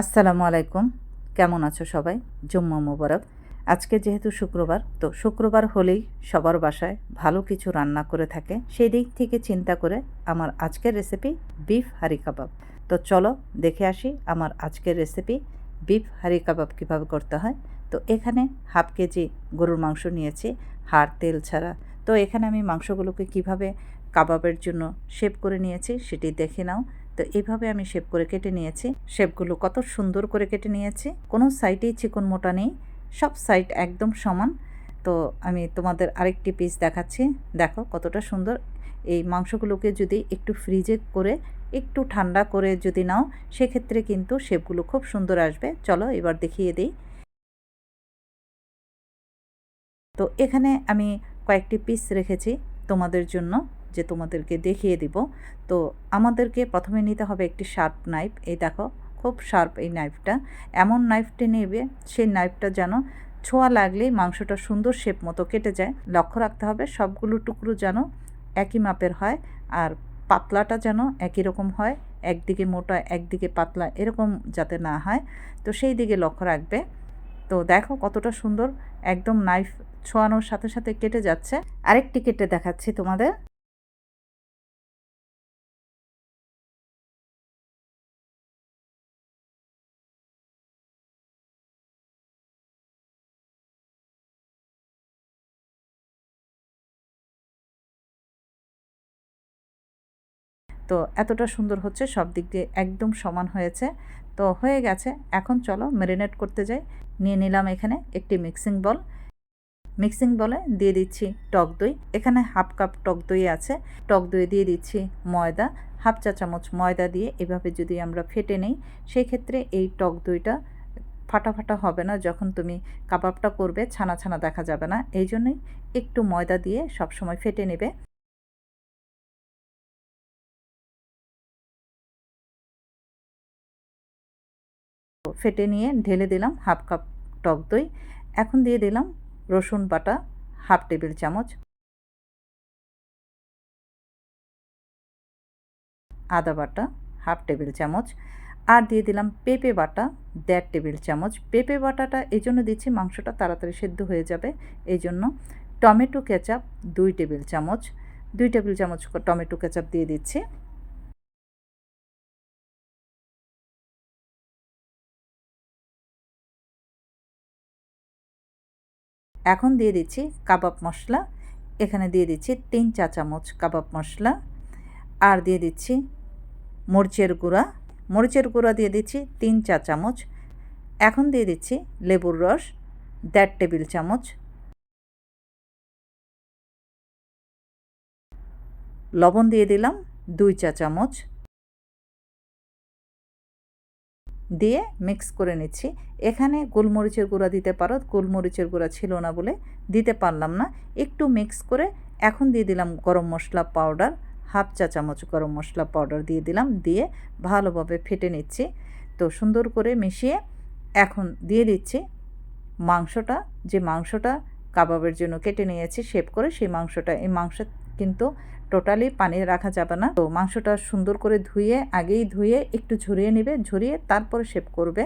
আসসালামু আলাইকুম। কেমন আছো সবাই? জুম্মা মোবারক। আজকে যেহেতু শুক্রবার, তো শুক্রবার হলেই সবার বাসায় ভালো কিছু রান্না করে থাকে। সেই দিক থেকে চিন্তা করে আমার আজকের রেসিপি বিফ হারি কাবাব। তো চলো দেখে আসি আমার আজকের রেসিপি বিফ হারি কাবাব কীভাবে করতে হয়। তো এখানে হাফ কেজি গরুর মাংস নিয়েছি, হাড়, তেল ছাড়া। তো এখানে আমি মাংসগুলোকে কীভাবে কাবাবের জন্য শেপ করে নিয়েছি সেটি দেখে নাও। তো এইভাবে আমি শেপ করে কেটে নিয়েছি। শেপগুলো কত সুন্দর করে কেটে নিয়েছি। কোনো সাইডেই চিকন মোটা নেই। সব সাইড একদম সমান। তো আমি তোমাদের আরেকটি পিস দেখাচ্ছি। দেখো কতটা সুন্দর। এই মাংসগুলোকে যদি একটু ফ্রিজে করে একটু ঠান্ডা করে যদি নাও, সেক্ষেত্রে কিন্তু শেপগুলো খুব সুন্দর আসবে। চলো এবার দেখিয়ে দিই। তো এখানে আমি কয়েকটি পিস রেখেছি তোমাদের জন্য। যে তোমাদেরকে দেখিয়ে দিব। তো আমাদেরকে প্রথমে নিতে হবে একটি শার্প নাইফ এই দেখো, খুব শার্প এই নাইফটা এমন নাইফটি নেবে, সেই নাইফটা যেন ছোঁয়া লাগলেই মাংসটা সুন্দর শেপ মতো কেটে যায়। লক্ষ্য রাখতে হবে সবগুলো টুকরো যেন একই মাপের হয় আর পাতলাটা যেন একই রকম হয়, একদিকে মোটা, একদিকে পাতলা, এরকম যাতে না হয়। তো সেই দিকে লক্ষ্য রাখবে। তো দেখো কতটা সুন্দর একদম নাইফ ছোঁয়ানোর সাথে সাথে কেটে যাচ্ছে। আরেকটি কেটে দেখাচ্ছি তোমাদের। তো এতটা সুন্দর হচ্ছে, সব দিক দিয়ে একদম সমান হয়েছে। তো হয়ে গেছে, এখন চলো ম্যারিনেট করতে যাই। নিয়ে নিলাম এখানে একটি মিক্সিং বল মিক্সিং বলে দিয়ে দিচ্ছি টক দই। এখানে হাফ কাপ টক দই আছে। টক দই দিয়ে দিচ্ছি ময়দা, হাফ চা চামচ ময়দা দিয়ে এভাবে যদি আমরা ফেটে নেই সেই ক্ষেত্রে এই টক দইটা ফাটা ফাটা হবে না। যখন তুমি কাবাবটা করবে, ছানা ছানা দেখা যাবে না। এই জন্যই একটু ময়দা দিয়ে সবসময় ফেটে নেবে। ফেটে নিয়ে ঢেলে দিলাম হাফ কাপ টক দই। এখন দিয়ে দিলাম রসুন বাটা, হাফ টেবিল চামচ। আদা বাটা, হাফ টেবিল চামচ। আর দিয়ে দিলাম পেঁপে বাটা, দেড় টেবিল চামচ। পেঁপে বাটাটা এই জন্য দিচ্ছি মাংসটা তাড়াতাড়ি সেদ্ধ হয়ে যাবে। এই জন্য টমেটো কেচাপ দুই টেবিল চামচ। দুই টেবিল চামচ টমেটো কেচাপ দিয়ে দিচ্ছি। এখন দিয়ে দিচ্ছি কাবাব মশলা। এখানে দিয়ে দিচ্ছি তিন চা চামচ কাবাব মশলা। আর দিয়ে দিচ্ছি মরিচের গুঁড়া। মরিচের গুঁড়া দিয়ে দিচ্ছি তিন চা চামচ। এখন দিয়ে দিচ্ছি লেবুর রস, দেড় টেবিল চামচ। লবণ দিয়ে দিলাম দুই চা চামচ। দিয়ে মিক্স করে নিচ্ছি। এখানে গোলমরিচের গুঁড়া দিতে পারো, গোলমরিচের গুঁড়া ছিল না বলে দিতে পারলাম না। একটু মিক্স করে এখন দিয়ে দিলাম গরম মশলা পাউডার হাফ চা চামচ গরম মশলা পাউডার দিয়ে দিলাম, দিয়ে ভালোভাবে ফেটে নিচ্ছি। তো সুন্দর করে মিশিয়ে এখন দিয়ে দিচ্ছি। মাংসটা, যে মাংসটা কাবাবের জন্য কেটে নিয়েছি শেপ করে সেই মাংসটা, এই মাংস কিন্তু টোটালি পানি রাখা যাবে না। তো মাংসটা সুন্দর করে ধুয়ে, আগেই ধুয়ে, একটু ঝরিয়ে নেবে, ঝরিয়ে তারপরে শেপ করবে।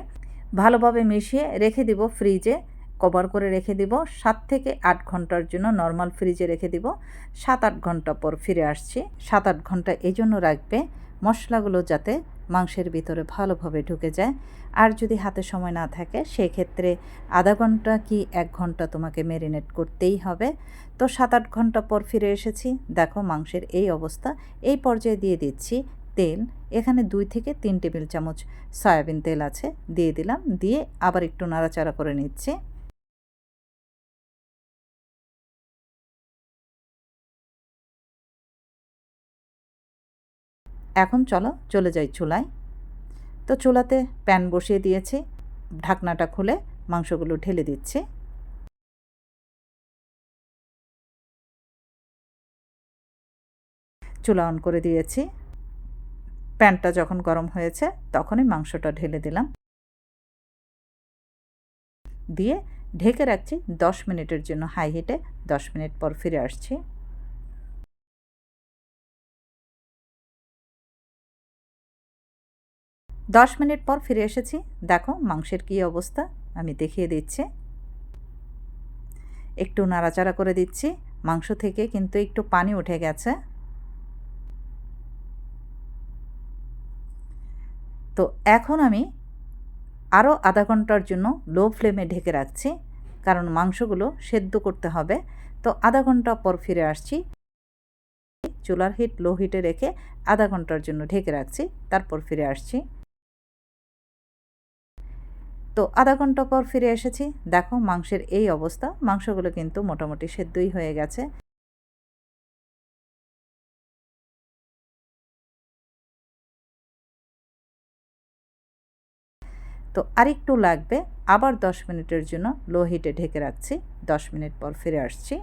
ভালোভাবে মিশিয়ে রেখে দিব ফ্রিজে, কভার করে রেখে দিব। সাত থেকে আট ঘণ্টার জন্য নর্মাল ফ্রিজে রেখে দিব। সাত আট ঘণ্টা পর ফিরে আসছি। সাত আট ঘণ্টা এই জন্য রাখবে মশলাগুলো যাতে মাংসের ভিতরে ভালোভাবে ঢুকে যায়। আর যদি হাতে সময় না থাকে, সেক্ষেত্রে আধা ঘণ্টা কি এক ঘণ্টা তোমাকে মেরিনেট করতেই হবে। তো সাত আট ঘণ্টা পর ফিরে এসেছি। দেখো মাংসের এই অবস্থা। এই পর্যায়ে দিয়ে দিচ্ছি তেল। এখানে দুই থেকে তিন টেবিল চামচ সয়াবিন তেল আছে। দিয়ে দিলাম। দিয়ে আবার একটু নাড়াচাড়া করে নিচ্ছি। এখন চলো চলে যাই চুলায়। তো চুলাতে প্যান বসিয়ে দিয়েছি, ঢাকনাটা খুলে মাংসগুলো ঢেলে দিচ্ছি। চুলা অন করে দিয়েছি। প্যানটা যখন গরম হয়েছে তখনই মাংসটা ঢেলে দিলাম। দিয়ে ঢেকে রাখছি দশ মিনিটের জন্য হাই হিটে, দশ মিনিট পর ফিরে আসছি। দশ মিনিট পর ফিরে এসেছি। দেখো মাংসের কী অবস্থা। আমি দেখিয়ে দিচ্ছি। একটু নাড়াচাড়া করে দিচ্ছি। মাংস থেকে কিন্তু একটু পানি উঠে গেছে। তো এখন আমি আরও আধা ঘণ্টার জন্য লো ফ্লেমে ঢেকে রাখছি, কারণ মাংসগুলো সেদ্ধ করতে হবে। তো আধা ঘণ্টা পর ফিরে আসছি। চুলার হিট লো হিটে রেখে আধা ঘণ্টার জন্য ঢেকে রাখছি, তারপর ফিরে আসছি। তো আধা ঘণ্টা পর ফিরে এসেছি। দেখো মাংসের এই অবস্থা। মাংসগুলো কিন্তু মোটামুটি সেদ্ধই হয়ে গেছে। তো আরেকটু লাগবে। আবার দশ মিনিটের জন্য লো হিটে ঢেকে রাখছি। দশ মিনিট পর ফিরে আসছি।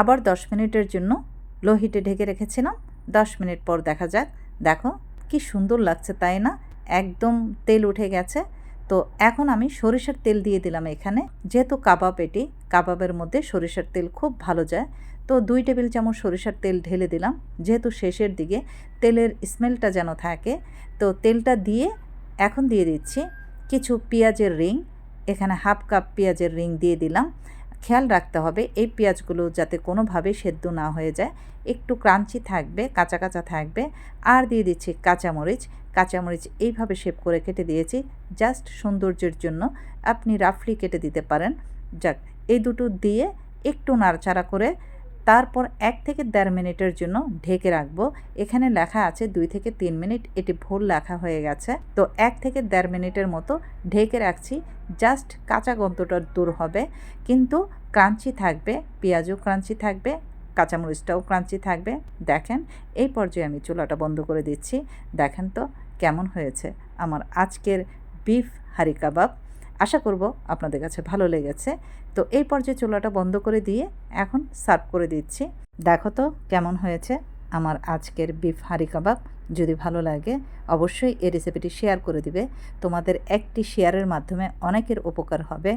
আবার দশ মিনিটের জন্য লো হিটে ঢেকে রেখেছিলাম। দশ মিনিট পর দেখা যাক। দেখো, কি সুন্দর লাগছে, তাই না? একদম তেল উঠে গেছে। তো এখন আমি সরিষার তেল দিয়ে দিলাম এখানে। যেহেতু কাবাব এটি, কাবাবের মধ্যে সরিষার তেল খুব ভালো যায়। তো দুই টেবিল চামচ সরিষার তেল ঢেলে দিলাম। যেহেতু শেষের দিকে তেলের স্মেলটা যেন থাকে, তো তেলটা দিয়ে এখন দিয়ে দিচ্ছি কিছু পেঁয়াজের রিং। এখানে হাফ কাপ পেঁয়াজের রিং দিয়ে দিলাম। খেয়াল রাখতে হবে, এই পেঁয়াজগুলো যাতে কোনোভাবে সেদ্ধ না হয়ে যায়। একটু ক্রাঞ্চি থাকবে, কাঁচা কাঁচা থাকবে। আর দিয়ে দিচ্ছি কাঁচামরিচ। কাঁচামরিচ এইভাবে শেপ করে কেটে দিয়েছি, জাস্ট সৌন্দর্যের জন্য। আপনি রাফলি কেটে দিতে পারেন। যাক, এই দুটো দিয়ে একটু নাড়াচাড়া করে তারপর এক থেকে দেড় মিনিটের জন্য ঢেকে রাখব। এখানে লেখা আছে দুই থেকে তিন মিনিট, এটি ভুল লেখা হয়ে গেছে। তো এক থেকে দেড় মিনিটের মতো ঢেকে রাখছি, জাস্ট কাঁচা গন্তটা দূর হবে। কিন্তু ক্রাঞ্চি থাকবে, পেঁয়াজও ক্রাঞ্চি থাকবে, কাঁচামরিচটাও ক্রাঞ্চি থাকবে। দেখেন, এই পর্যায়ে আমি চুলাটা বন্ধ করে দিচ্ছি। দেখেন তো কেমন হয়েছে আমার আজকের বিফ হারি কাবাব। আশা করব আপনাদের কাছে ভালো লেগেছে। তো এই পর্যায়ে চুলাটা বন্ধ করে দিয়ে এখন সার্ভ করে দিচ্ছি। দেখো তো কেমন হয়েছে আমার আজকের বিফ হাঁড়ি কাবাব। যদি ভালো লাগে অবশ্যই এই রেসিপিটি শেয়ার করে দিবে। তোমাদের একটি শেয়ারের মাধ্যমে অনেকের উপকার হবে।